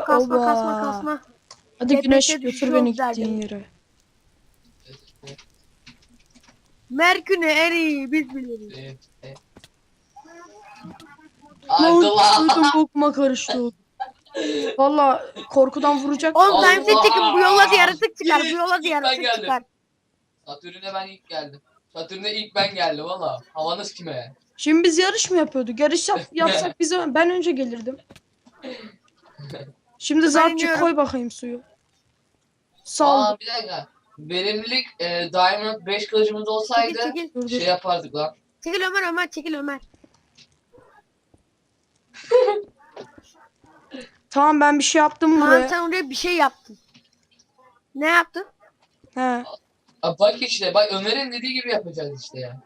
Kasma Oba. kasma kasma. Hadi TPS güneş götür beni güzel gittiğin yere. Merkün'ü en iyi biz biliriz. Ee, e. Lan ödüm bokuma karıştı. Valla korkudan vuracak. Oğlum Allah! time set çekin bu yola da yaratık çıkar. Bu yola da ben yaratık geldim. çıkar. Satürn'e ben ilk geldim. Satürn'e ilk ben geldim valla. Havanız kime? Şimdi biz yarış mı yapıyorduk? Yarış yap, yapsak biz ben önce gelirdim. Şimdi zartçı koy bakayım suyu. Sal. Aa bir dakika. Verimlilik e, Diamond 5 kılıcımız olsaydı Çekil çekil. Şey yapardık lan. Çekil Ömer Ömer çekil Ömer. Tamam ben bir şey yaptım Tamam buraya. sen oraya bir şey yaptın. Ne yaptın? He. Aa, bak işte bak Ömer'in dediği gibi yapacağız işte ya.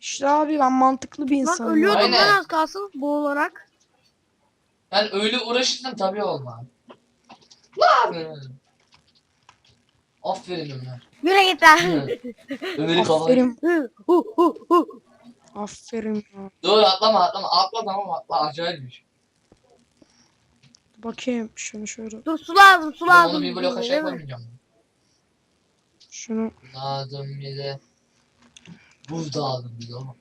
İşte abi ben mantıklı bir Bak insanım. ölüyordum Aynen. lan az kalsın boğularak. Ben öyle uğraşırsam tabii olmaz. Lan! Aferin Ömer. Yürü git lan. Ömer'i kafalayın. Aferin. Hu, hu, hu. Aferin ya. Dur atlama atlama. Atla tamam atla. Acayipmiş. Bakayım şunu şöyle. Dur su lazım su Ben lazım. onu bir blok aşağı Değil mi? koymayacağım. Şunu. Lazım bir de. Buz da aldım bir de ama.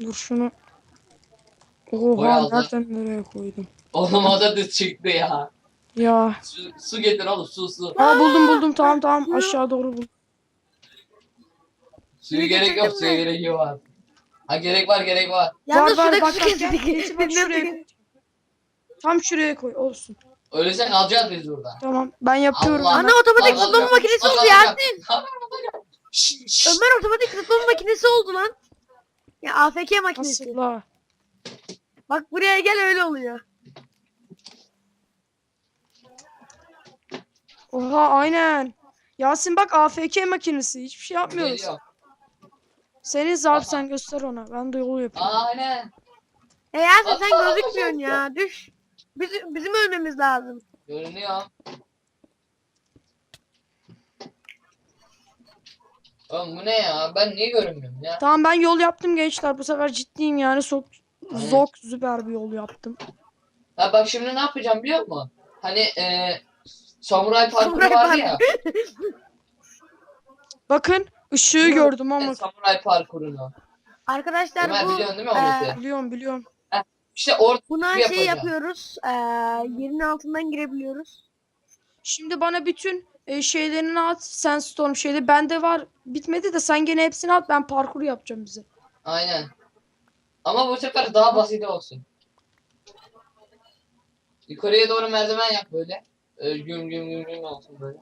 Dur şunu. Oha nereden nereye koydum? Oğlum o da düz çıktı ya. Ya. Su, su getir oğlum su su. Aa buldum buldum tamam tamam aşağı doğru buldum. Suyu gerek yok suya gerek yok var. Ha gerek var gerek var. Yalnız var var şuradaki bak su bak gel. kesildi. Getir bak şuraya koy. Tam şuraya koy olsun. Öyleyse alacağız biz buradan. Tamam ben yapıyorum. Allah. Ana otomatik Al, zıplama al, makinesi oldu al, ya. al. Şşş, şşş. Ömer otomatik zıplama makinesi oldu lan. Ya AFK makinesi. Nasıl la? Bak buraya gel öyle oluyor. Oha aynen. Yasin bak AFK makinesi hiçbir şey yapmıyoruz. Geliyor. Senin zarf sen göster ona. Ben de yolu yapayım. Aynen. E Yasin sen gözükmüyorsun ya. Düş. Bizim, bizim ölmemiz lazım. Görünüyor. Oğlum bu ne ya? Ben niye görünmüyorum ya? Tamam ben yol yaptım gençler. Bu sefer ciddiyim yani. Sok Aynen. zok süper bir yol yaptım. Ha bak şimdi ne yapacağım biliyor musun? Hani eee Samuray parkuru Samuray vardı ya. Bakın ışığı Yok. gördüm ama e, Samuray parkurunu. Arkadaşlar Ömer bu biliyorsun değil mi e, Ahmet'i? biliyorum biliyorum. İşte orada buna şey yapacağım. yapıyoruz. E, yerin altından girebiliyoruz. Şimdi bana bütün e, şeylerini at. Sandstorm şeyleri bende var. Bitmedi de sen gene hepsini at. Ben parkur yapacağım bize. aynen. Ama bu sefer daha basit olsun. Yukarıya doğru merdiven yap böyle. Ee, güm güm güm güm olsun böyle.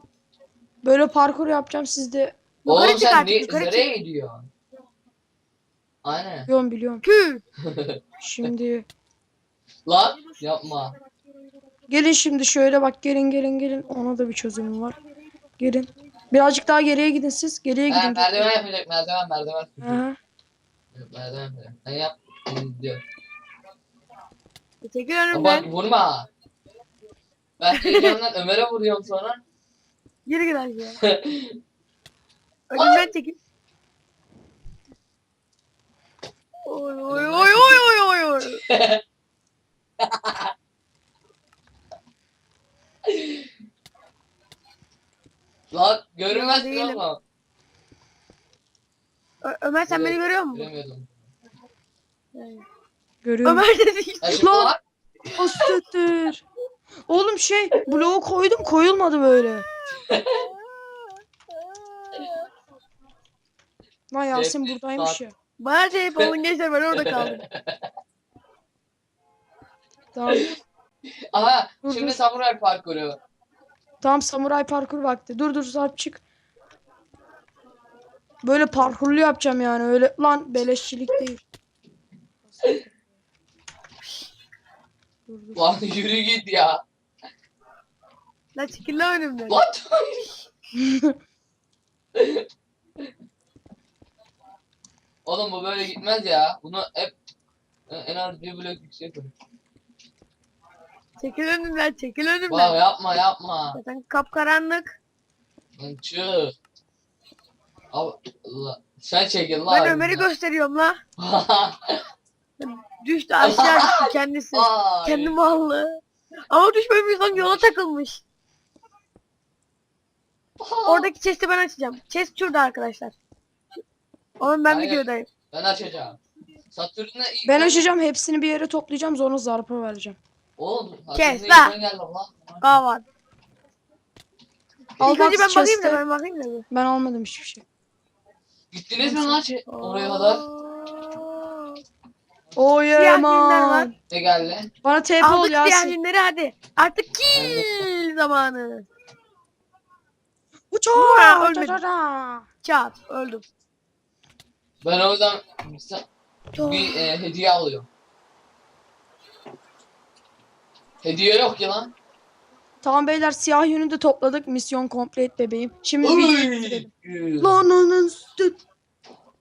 Böyle parkur yapacağım. Siz de Yukarı Oğlum çık sen artık, ne, yukarı nereye gidiyorsun? Aynen. biliyorum biliyorum. Şimdi Lan yapma. gelin şimdi şöyle bak gelin gelin gelin. Ona da bir çözümüm var. Gelin. Birazcık daha geriye gidin siz. Geriye Ha, gidin. merdiven yapacak merdiven merdiven. Aha. Merdiven yapacak. Sen yap. Diyor. Çekil Bak önümden. vurma. Ben heyecandan Ömer'e vuruyorum sonra. Geri gel aşağıya. Önümden çekil. Oy oy oy oy oy oy oy. Lan görünmezsin Değilim. oğlum. Ö- Ömer sen beni görüyor musun? Göremiyordum. Görüyorum. Ömer de değil. Ha, şimdi Lan! bak. Hastettir. Oğlum şey bloğu koydum koyulmadı böyle. Lan Yasin Şerefsiz buradaymış ya. Bana şey yapalım gençler ben orada kaldım. Tamam. Aha Dur, şimdi dur. samuray parkuru. Tam samuray parkur vakti. Dur dur Sarp çık. Böyle parkurlu yapacağım yani öyle. Lan beleşçilik değil. Lan yürü git ya. Lan çekil lan önümden. What? Oğlum bu böyle gitmez ya. Bunu hep en az bir blok yüksek koy. Çekil önümden çekil önümden. yapma yapma. Zaten kapkaranlık. Lan çık. Allah. Sen çekil lan. Ben Ömer'i gösteriyorum la. Düştü aşağı düştü kendisi. Ay. Kendi mallı. Ama düşmemiş lan yola takılmış. Oradaki chest'i ben açacağım. Chest şurada arkadaşlar. Oğlum ben Hayır. videodayım. Ben açacağım. Satürn'e ilk Ben açacağım hepsini bir yere toplayacağım sonra zarpa vereceğim. Oğlum Kes Satürn'e lan. ilk ben geldim lan. Önce ben bakayım da chest'e. ben bakayım da. bir. Ben almadım hiçbir şey. Gittiniz mi lan şey- oraya kadar? Oh günler var. man. Ne geldi? Bana TP ol Aldık siyah Yasin. günleri hadi. Artık kill zamanı. Uçağa. Aa, ölmedim. Uçağa. Çat öldüm. Ben o yüzden bir- bir e, hediye alıyorum. Hediye yok ki lan. Tamam beyler siyah yünü de topladık. Misyon complete bebeğim. Şimdi videoyu Uy! bitirelim. Lan.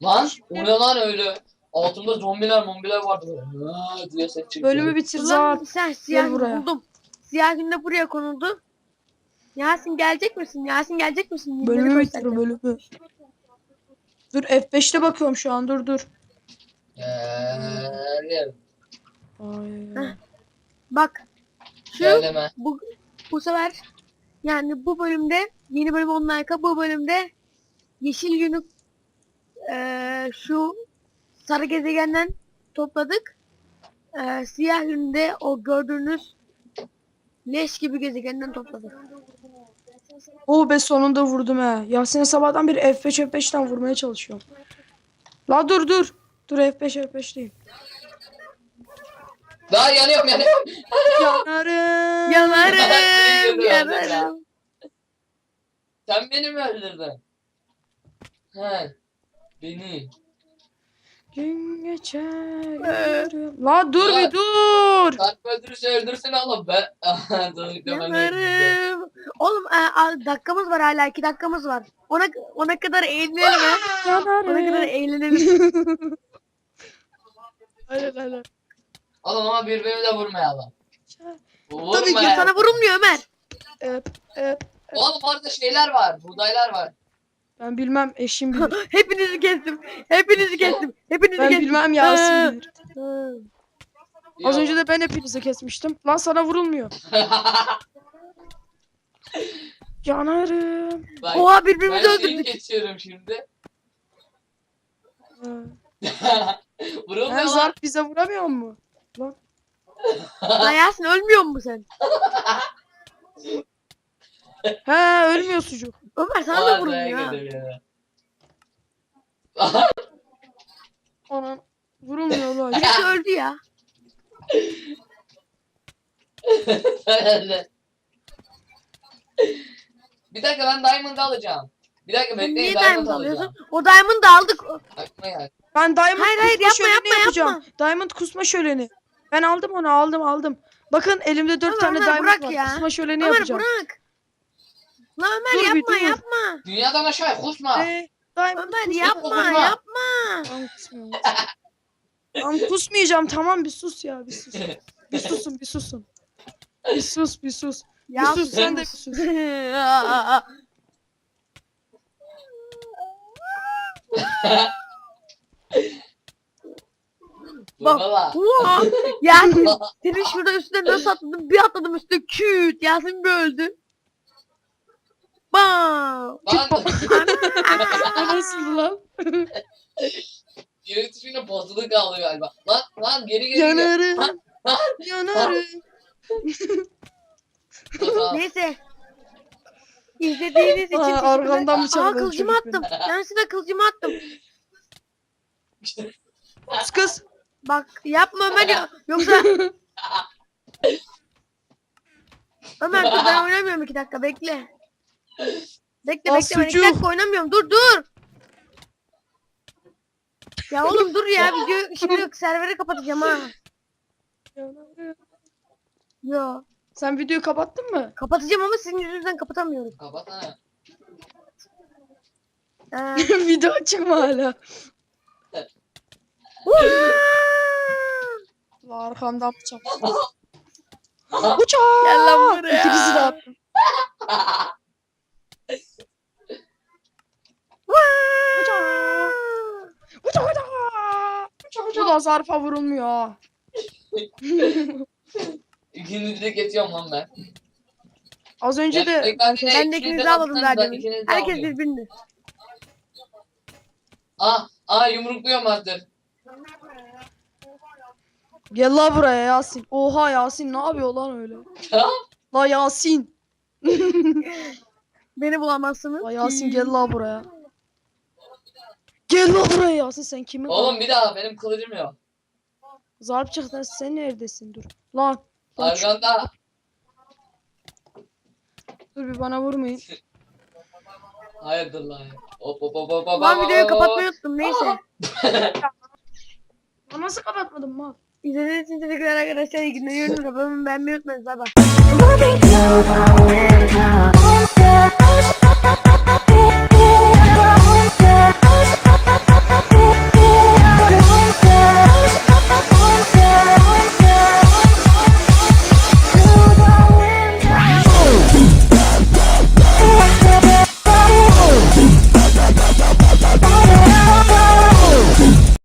Lan o ne lan öyle? Altımda zombiler mombiler vardı böyle. Ha diye ses çıktı. Bölümü bitir Ulan sen siyah Gel buraya. buldum. Siyah gün de buraya konuldu. Yasin gelecek misin? Yasin gelecek misin? Yünleri Bölümü bitir göstereceğim. bölümü. Dur F5'te bakıyorum şu an dur dur. Gel. Ay. Bak. Şu ha. bu, bu sefer yani bu bölümde yeni bölüm online'a bu bölümde yeşil yünü eee, şu sarı gezegenden topladık. Eee, siyah yünü de o gördüğünüz leş gibi gezegenden topladık. Oh be sonunda vurdum he. Yasin'e sabahtan beri F5 F5'ten vurmaya çalışıyorum. La dur dur. Dur F5 F5 değil. Daha yanıyorum yanıyorum. Yanarım. Yanarım, Yanarım. yanarım. Sen beni mi öldürdün? He. Beni. Gün geçer. Ee. yürü- La dur bir dur. Kalp öldürürse öldürsün oğlum ben. Dur, dur, ben öldüm. Yanarım. Oğlum e, a, dakikamız var hala iki dakikamız var. Ona ona kadar eğlenelim ha. Ona kadar Yanarım. eğlenelim. Hayır hayır. Oğlum ama birbirimize vurmayalım. Vurma Tabii ki ya. sana vurulmuyor Ömer. Evet, evet. Oğlum orada şeyler var. Buğdaylar var. Ben bilmem eşim bilir. Hepinizi kestim. Hepinizi kestim. Hepinizi Ben kestim. bilmem Ee, Yasin bilir. hı. Az önce de ben hepinizi kesmiştim. Lan sana vurulmuyor. Yanarım. Bak, Oha birbirimizi ben şeyi öldürdük. geçiyorum şimdi. Vurulmuyor Ben lan. Zarp bize vuramıyor mu? Lan Yasin ölmüyor mu sen? He ölmüyor sucuk. Ömer sana da vurulmuyor ha. Anan vurulmuyor lan. Birisi öldü ya. bir dakika ben Diamond alacağım. Bir dakika bekleyin niye Diamond, diamond alacağım. alıyorsun? O diamond'ı aldık. Aklıma geldi. Ben Diamond Hayır, hayır, kusma yapma, şöleni yapma, yapacağım. Diamond kusma şöleni. Ben aldım onu aldım aldım. Bakın elimde dört Ömer, tane Ömer, diamond bırak var. ya. Kusma şöleni Ömer yapacağım. bırak. Lan Ömer Dur bir yapma dur. yapma. Dünyadan aşağı kusma. Ee, diamond Ömer yapma dokunma. yapma. Tamam kusmuyorum. Tamam kusmayacağım tamam bir sus ya bir sus. Bir susun bir susun. Bir sus bir sus. Ya bir sus sen de bir sus. Bak. Valla. Oha. Yasin senin şurada üstüne nasıl atladım? Bir atladım üstüne küt. Yasin bir öldü. Bam. Lan O nasıl lan? geri tuşuna basılı kaldı galiba. Lan lan geri geri geri. Yanarım. Yanarım. Tamam. Neyse. İzlediğiniz için Aa, teşekkürler. arkamdan Aa bıçakladı kılıcımı çocuk attım. Yanlışlıkla kılıcımı attım. Kız kız. Bak yapma Ömer ya. Yoksa Ömer dur ben oynamıyorum iki dakika bekle. Bekle Aa, bekle ben sucuk. oynamıyorum dur dur. Ya oğlum dur ya video şimdi serveri kapatacağım ha. Yo Sen videoyu kapattın mı? kapatacağım ama sizin yüzünüzden kapatamıyorum. Kapat ha. Ee, Video açık mı hala? La arkamdan bıçak. Uçak! Gel lan buraya. İkisi de attım. Da zarfa vurulmuyor. ha. İkinizi de geçiyorum lan ben. Az önce de ben, Ben de ikinizi almadım daha demin. Herkes bir... birbirini. Aa, aa yumrukluyor Master. gel la buraya Yasin. Oha Yasin ne yapıyor lan öyle? La Yasin. Beni bulamazsınız. La Yasin gel la buraya. Gel buraya Yasin sen kimin? Oğlum bir daha benim kılıcım yok. Zarp çıktı sen neredesin dur. Lan. lan şu- Arkanda. dur bir bana vurmayın. Hayırdır lan ya. Hop hop hop hop hop. Ulan videoyu hop, kapatmayı unuttum. Neyse. Lan Nasıl kapatmadın mal? İzlediğiniz için teşekkürler arkadaşlar. İyi günler. Yorumları beğenmeyi unutmayın. Bay bay.